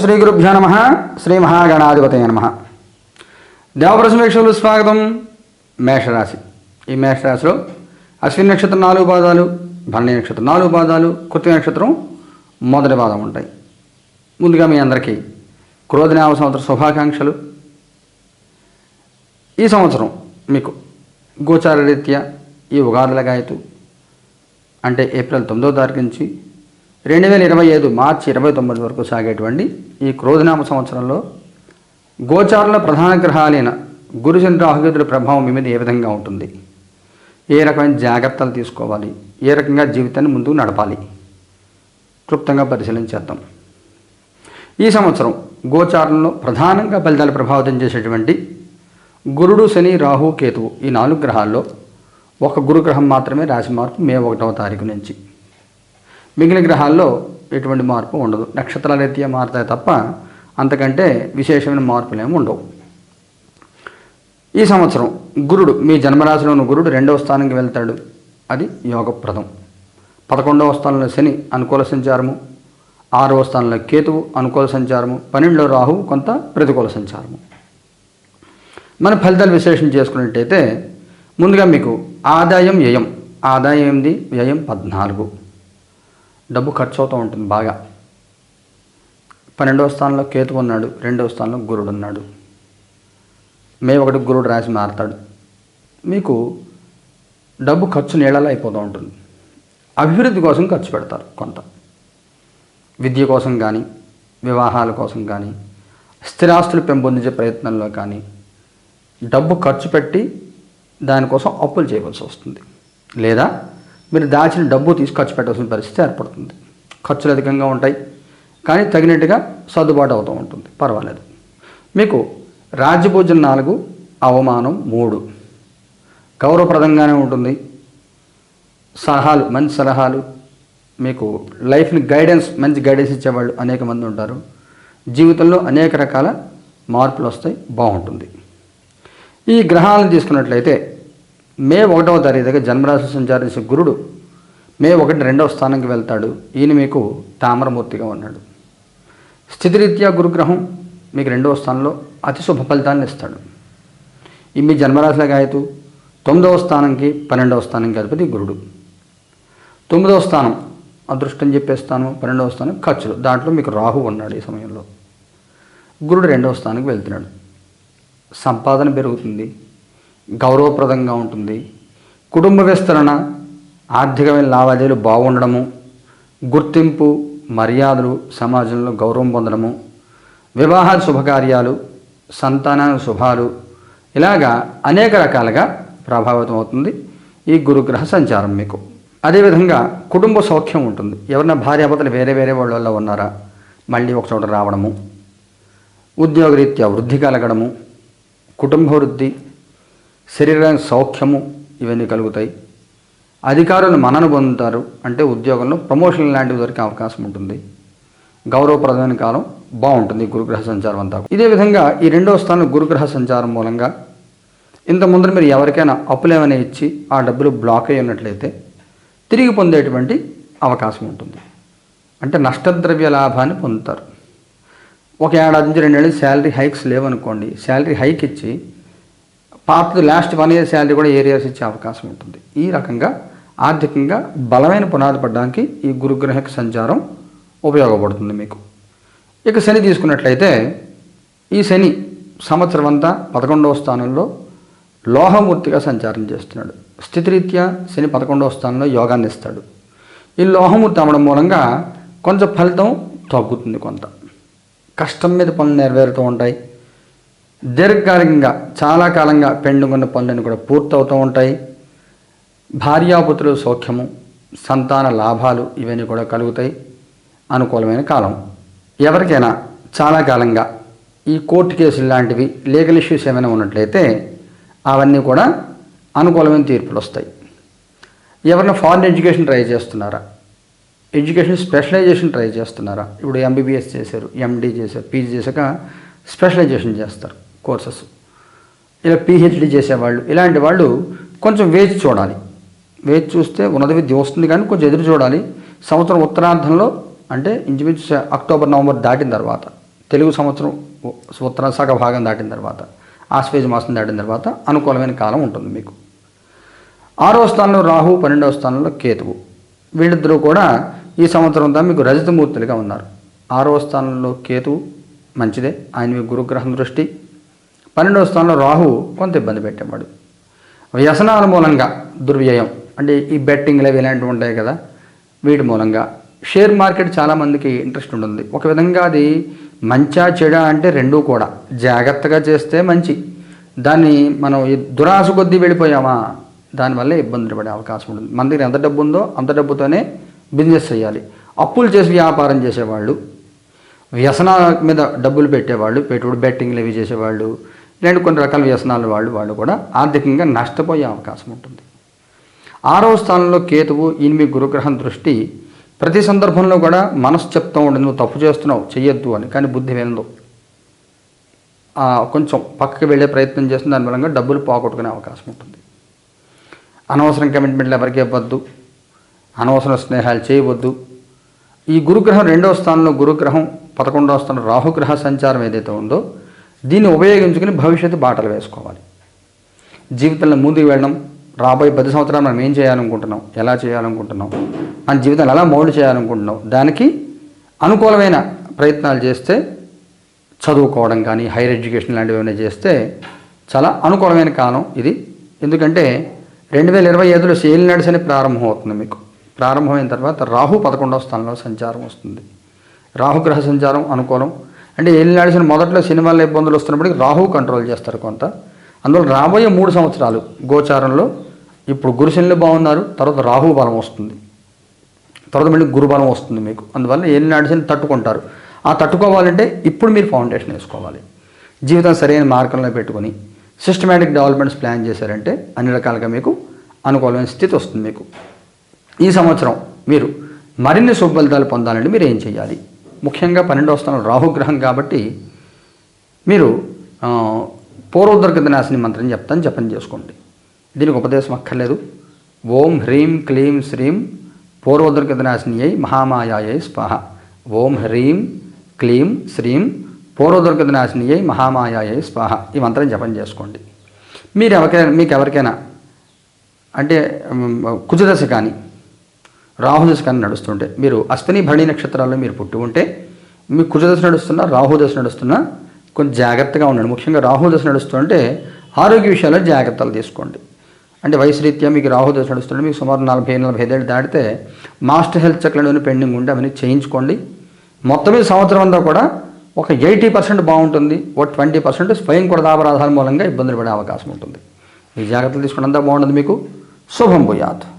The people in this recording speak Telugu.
శ్రీ గురుభ్యో నమ. శ్రీ మహాగణాధిపతయ నమ. దేవప్రసమేక్షలు స్వాగతం. మేషరాశి. ఈ మేషరాశిలో అశ్విని నక్షత్రం నాలుగు పాదాలు భరణి నక్షత్రం నాలుగు పాదాలు కృతి నక్షత్రం మొదటి పాదం ఉంటాయి. ముందుగా మీ అందరికీ క్రోధనామ సంవత్సర శుభాకాంక్షలు. ఈ సంవత్సరం మీకు గోచార రీత్యా ఈ ఉగాదుల గాయతు అంటే ఏప్రిల్ తొమ్మిదో తారీఖు నుంచి రెండు వేల ఇరవై ఐదు మార్చి ఇరవై తొమ్మిది వరకు సాగేటువంటి ఈ క్రోధనామ సంవత్సరంలో గోచారుల ప్రధాన గ్రహాలైన గురుచంద్ర రాహుకేతుల ప్రభావం మీ మీద ఏ విధంగా ఉంటుంది? ఏ రకమైన జాగ్రత్తలు తీసుకోవాలి? ఏ రకంగా జీవితాన్ని ముందుకు నడపాలి? క్లుప్తంగా పరిశీలించేద్దాం ఈ సంవత్సరం గోచారంలో ప్రధానంగా ఫలితాలు ప్రభావితం చేసేటువంటి గురుడు శని రాహు కేతువు ఈ నాలుగు గ్రహాల్లో ఒక గురుగ్రహం మాత్రమే రాశి మార్పు మే ఒకటవ తారీఖు నుంచి. మిగిలిన గ్రహాల్లో ఎటువంటి మార్పు ఉండదు. నక్షత్రాల రీత్యా మారుతాయి తప్ప అంతకంటే విశేషమైన మార్పులు ఏమి ఉండవు. ఈ సంవత్సరం గురుడు మీ జన్మరాశిలోని గురుడు రెండవ స్థానానికి వెళ్తాడు. అది యోగప్రదం. పదకొండవ స్థానంలో శని అనుకూల సంచారము. ఆరవ స్థానంలో కేతువు అనుకూల సంచారము. పన్నెండులో రాహువు కొంత ప్రతికూల సంచారము. మన ఫలితాలు విశ్లేషణ చేసుకున్నట్టయితే ముందుగా మీకు ఆదాయం వ్యయం. ఆదాయం ఎనిమిది వ్యయం పద్నాలుగు. డబ్బు ఖర్చు అవుతూ ఉంటుంది బాగా. పన్నెండవ స్థానంలో కేతు ఉన్నాడు రెండవ స్థానంలో గురుడు ఉన్నాడు. మే ఒకటి గురుడు రాసి మారతాడు. మీకు డబ్బు ఖర్చు నీళ్ళలో అయిపోతూ ఉంటుంది. అభివృద్ధి కోసం ఖర్చు పెడతారు కొంత. విద్య కోసం కానీ వివాహాల కోసం కానీ స్థిరాస్తులు పెంపొందించే ప్రయత్నంలో కానీ డబ్బు ఖర్చు పెట్టి దానికోసం అప్పులు చేయవలసి వస్తుంది. లేదా మీరు దాచిన డబ్బు తీసి ఖర్చు పెట్టాల్సిన పరిస్థితి ఏర్పడుతుంది. ఖర్చులు అధికంగా ఉంటాయి కానీ తగినట్టుగా సర్దుబాటు అవుతూ ఉంటుంది. పర్వాలేదు. మీకు రాజ్యభోజనం నాలుగు అవమానం మూడు. గౌరవప్రదంగానే ఉంటుంది. సలహాలు మంచి సలహాలు. మీకు లైఫ్ని గైడెన్స్ మంచి గైడెన్స్ ఇచ్చేవాళ్ళు అనేక మంది ఉంటారు. జీవితంలో అనేక రకాల మార్పులు వస్తాయి బాగుంటుంది. ఈ గ్రహాలను తీసుకున్నట్లయితే మే ఒకటవ తారీఖుగా జన్మరాశి సంచారించే గురుడు మే ఒకటి రెండవ స్థానంకి వెళ్తాడు. ఈయన మీకు తామరమూర్తిగా ఉన్నాడు. స్థితిరీత్యా గురుగ్రహం మీకు రెండవ స్థానంలో అతి శుభ ఫలితాన్ని ఇస్తాడు. ఈ మీ జన్మరాశిలో గాయతు తొమ్మిదవ స్థానంకి పన్నెండవ స్థానంకి అధిపతి గురుడు. తొమ్మిదవ స్థానం అదృష్టం చెప్పే స్థానం పన్నెండవ స్థానం ఖర్చులు. దాంట్లో మీకు రాహు ఉన్నాడు ఈ సమయంలో. గురుడు రెండవ స్థానానికి వెళ్తున్నాడు. సంపాదన పెరుగుతుంది. గౌరవప్రదంగా ఉంటుంది. కుటుంబ విస్తరణ ఆర్థికమైన లావాదేవీలు బాగుండడము గుర్తింపు మర్యాదలు సమాజంలో గౌరవం పొందడము వివాహ శుభకార్యాలు సంతాన శుభాలు ఇలాగా అనేక రకాలుగా ప్రభావితం అవుతుంది ఈ గురుగ్రహ సంచారం మీకు. అదేవిధంగా కుటుంబ సౌఖ్యం ఉంటుంది. ఎవరైనా భార్యాభర్తలు వేరే వేరే వాళ్ళ ఉన్నారా? మళ్ళీ ఒక చోట రావడము ఉద్యోగరీత్యా వృద్ధి కలగడము కుటుంబ వృద్ధి శరీరానికి సౌఖ్యము ఇవన్నీ కలుగుతాయి. అధికారులు మనను పొందుతారు అంటే ఉద్యోగంలో ప్రమోషన్ లాంటివి దొరికే అవకాశం ఉంటుంది. గౌరవప్రదమైన కాలం బాగుంటుంది గురుగ్రహ సంచారం అంతా ఇదే విధంగా ఈ రెండవ స్థానం గురుగ్రహ సంచారం మూలంగా ఇంత ముందర మీరు ఎవరికైనా అప్పులు ఏమైనా ఇచ్చి ఆ డబ్బులు బ్లాక్ అయి ఉన్నట్లయితే తిరిగి పొందేటువంటి అవకాశం ఉంటుంది. అంటే నష్టద్రవ్య లాభాన్ని పొందుతారు. ఒక ఏడాది నుంచి రెండేళ్ళు శాలరీ హైక్స్ లేవనుకోండి శాలరీ హైక్ ఇచ్చి పాతది లాస్ట్ వన్ ఇయర్ శాలరీ కూడా ఏరియాస్ ఇచ్చే అవకాశం ఉంటుంది. ఈ రకంగా ఆర్థికంగా బలమైన పునాది పడడానికి ఈ గురుగ్రహక సంచారం ఉపయోగపడుతుంది మీకు. ఇక శని తీసుకున్నట్లయితే ఈ శని సంవత్సరం అంతా పదకొండవ స్థానంలో లోహమూర్తిగా సంచారం చేస్తున్నాడు. స్థితిరీత్యా శని పదకొండవ స్థానంలో యోగాన్ని ఇస్తాడు. ఈ లోహమూర్తి అవ్వడం మూలంగా కొంచెం ఫలితం తగ్గుతుంది కొంత. కష్టం మీద పనులు నెరవేరుతూ ఉంటాయి. దీర్ఘకాలికంగా చాలా కాలంగా పెండుకున్న పనులను కూడా పూర్తవుతూ ఉంటాయి. భార్యాపుత్రుల సౌఖ్యము సంతాన లాభాలు ఇవన్నీ కూడా కలుగుతాయి. అనుకూలమైన కాలం. ఎవరికైనా చాలా కాలంగా ఈ కోర్టు కేసులు లాంటివి లీగల్ ఇష్యూస్ ఏమైనా ఉన్నట్లయితే అవన్నీ కూడా అనుకూలమైన తీర్పులు వస్తాయి. ఎవరైనా ఫారిన్ ఎడ్యుకేషన్ ట్రై చేస్తున్నారా? ఎడ్యుకేషన్ స్పెషలైజేషన్ ట్రై చేస్తున్నారా? ఇప్పుడు ఎంబీబీఎస్ చేశారు ఎండీ చేశారు పీజీ చేశాక స్పెషలైజేషన్ చేస్తారు. కోర్సెస్. ఇలా పిహెచ్డి చేసేవాళ్ళు. ఇలాంటి వాళ్ళు కొంచెం వేచి చూడాలి. వేచి చూస్తే ఉన్నత విద్య వస్తుంది కానీ కొంచెం ఎదురు చూడాలి. సంవత్సరం ఉత్తరార్థంలో అంటే ఇంచుమించు అక్టోబర్ నవంబర్ దాటిన తర్వాత తెలుగు సంవత్సరం ఉత్తర సగ భాగం దాటిన తర్వాత ఆశ్వేజ మాసం దాటిన తర్వాత అనుకూలమైన కాలం ఉంటుంది మీకు. ఆరవ స్థానంలో రాహు పన్నెండవ స్థానంలో కేతువు. వీళ్ళిద్దరూ కూడా ఈ సంవత్సరం అంతా మీకు రజతమూర్తులుగా ఉన్నారు. ఆరవ స్థానంలో కేతువు మంచిదే. ఆయన మీకు గురుగ్రహం దృష్టి. పన్నెండవ స్థానంలో రాహు కొంత ఇబ్బంది పెట్టేవాడు. వ్యసనాల మూలంగా దుర్వ్యయం. అంటే ఈ బెట్టింగ్లు అవి ఇలాంటివి ఉంటాయి కదా వీటి మూలంగా. షేర్ మార్కెట్ చాలామందికి ఇంట్రెస్ట్ ఉంటుంది. ఒక విధంగా అది మంచా చెడ అంటే రెండూ కూడా. జాగ్రత్తగా చేస్తే మంచి. దాన్ని మనం ఈ దురాశ కొద్దీ వెళ్ళిపోయామా? దానివల్ల ఇబ్బందులు పడే అవకాశం ఉంటుంది. మన దగ్గర ఎంత డబ్బు ఉందో అంత డబ్బుతోనే బిజినెస్ చేయాలి. అప్పులు చేసి వ్యాపారం చేసేవాళ్ళు వ్యసనాల మీద డబ్బులు పెట్టేవాళ్ళు పెట్టుబడి బెట్టింగ్లు ఇవి చేసేవాళ్ళు ఇలాంటి కొన్ని రకాల వ్యసనాలు వాళ్ళు వాళ్ళు కూడా ఆర్థికంగా నష్టపోయే అవకాశం ఉంటుంది. ఆరవ స్థానంలో కేతువు ఈయన గురుగ్రహం దృష్టి. ప్రతి సందర్భంలో కూడా మనసు చెప్తూ ఉండి నువ్వు తప్పు చేస్తున్నావు చెయ్యొద్దు అని. కానీ బుద్ధి వెళ్ళదు కొంచెం పక్కకి వెళ్ళే ప్రయత్నం చేసిన దాని మూలంగా డబ్బులు పోగొట్టుకునే అవకాశం ఉంటుంది. అనవసరం కమిట్మెంట్లు ఎవరికి ఇవ్వద్దు. అనవసర స్నేహాలు చేయవద్దు. ఈ గురుగ్రహం రెండవ స్థానంలో గురుగ్రహం పదకొండవ స్థానం రాహుగ్రహ సంచారం ఏదైతే ఉందో దీన్ని ఉపయోగించుకుని భవిష్యత్తు బాటలు వేసుకోవాలి. జీవితంలో ముందుకు వెళ్ళడం రాబోయే పది సంవత్సరాలు మనం ఏం చేయాలనుకుంటున్నాం ఎలా చేయాలనుకుంటున్నాం మన జీవితాన్ని ఎలా మౌల్డ్ చేయాలనుకుంటున్నాం దానికి అనుకూలమైన ప్రయత్నాలు చేస్తే చదువుకోవడం కానీ హైయర్ ఎడ్యుకేషన్ లాంటివి ఏమైనా చేస్తే చాలా అనుకూలమైన కాలం ఇది. ఎందుకంటే రెండు వేల ఇరవై ఐదులో సేల్ అని ప్రారంభం అవుతుంది మీకు. ప్రారంభమైన తర్వాత రాహు పదకొండవ స్థానంలో సంచారం వస్తుంది. రాహుగ్రహ సంచారం అనుకూలం అంటే ఏళ్ళు నడిచిన మొదట్లో సినిమాల్లో ఇబ్బందులు వస్తున్నప్పటికీ రాహు కంట్రోల్ చేస్తారు కొంత. అందువల్ల రాబోయే మూడు సంవత్సరాలు గోచారంలో ఇప్పుడు గురుశనులు బాగున్నారు తర్వాత రాహు బలం వస్తుంది. తర్వాత మళ్ళీ గురుబలం వస్తుంది మీకు. అందువల్ల ఏళ్ళు నడిచిన తట్టుకుంటారు. ఆ తట్టుకోవాలంటే ఇప్పుడు మీరు ఫౌండేషన్ వేసుకోవాలి. జీవితం సరైన మార్గంలో పెట్టుకొని సిస్టమేటిక్ డెవలప్మెంట్స్ ప్లాన్ చేశారంటే అన్ని రకాలుగా మీకు అనుకూలమైన స్థితి వస్తుంది మీకు. ఈ సంవత్సరం మీరు మరిన్ని శుభ ఫలితాలు పొందాలంటే మీరు ఏం చేయాలి? ముఖ్యంగా పన్నెండవ స్థానం రాహుగ్రహం కాబట్టి మీరు ఆ, పూర్వదుర్గత నాశిని మంత్రం చెప్తాను జపం చేసుకోండి. దీనికి ఉపదేశం అక్కర్లేదు. ఓం హ్రీం క్లీం శ్రీం పూర్వదుర్గత నాశినియై మహామాయాయ స్వాహ. ఓం హ్రీం క్లీం శ్రీం పూర్వదుర్గత అయి మహామాయాయ స్వాహ. ఈ మంత్రం జపం చేసుకోండి. మీరు ఎవరికైనా మీకు ఎవరికైనా అంటే కుజదశ కానీ రాహుదశ కానీ నడుస్తుంటే మీరు అశ్విని భరణి నక్షత్రాల్లో మీరు పుట్టి ఉంటే మీ కుజదశ నడుస్తున్నా రాహుదశ నడుస్తున్నా కొంచెం జాగ్రత్తగా ఉండండి. ముఖ్యంగా రాహుదశ నడుస్తుంటే ఆరోగ్య విషయాల్లో జాగ్రత్తలు తీసుకోండి. అంటే వయసు రీత్యా మీకు రాహుదశ నడుస్తుంటే మీకు సుమారు నలభై నలభై ఐదేళ్ళు దాటితే మాస్టర్ హెల్త్ చెక్లను పెండింగ్ ఉంటే అవన్నీ చేయించుకోండి. మొత్తం ఈ సంవత్సరం అంతా కూడా ఒక ఎయిటీ పర్సెంట్ బాగుంటుంది. ఒక ట్వంటీ పర్సెంట్ స్వయం కొడదాపరాధాల మూలంగా ఇబ్బందులు పడే అవకాశం ఉంటుంది. ఈ జాగ్రత్తలు తీసుకున్నంత బాగుంటుంది మీకు. శుభం భూయాత్.